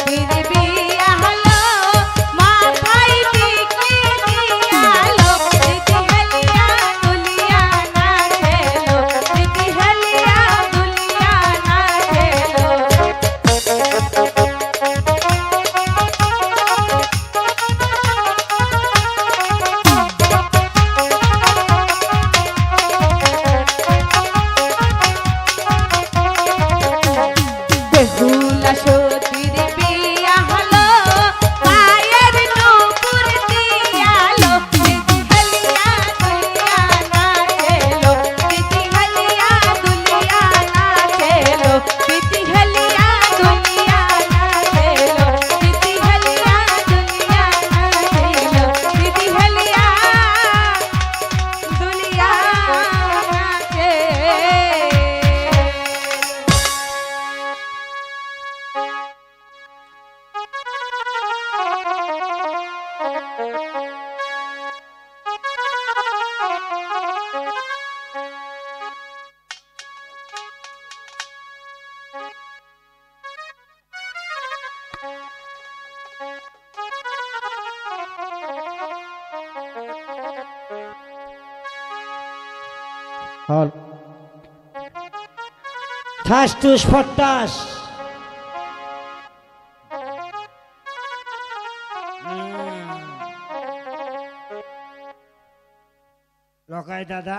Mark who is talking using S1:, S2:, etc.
S1: ফিরিবে হল
S2: ঠাস টুস ফটাস লকায় দাদা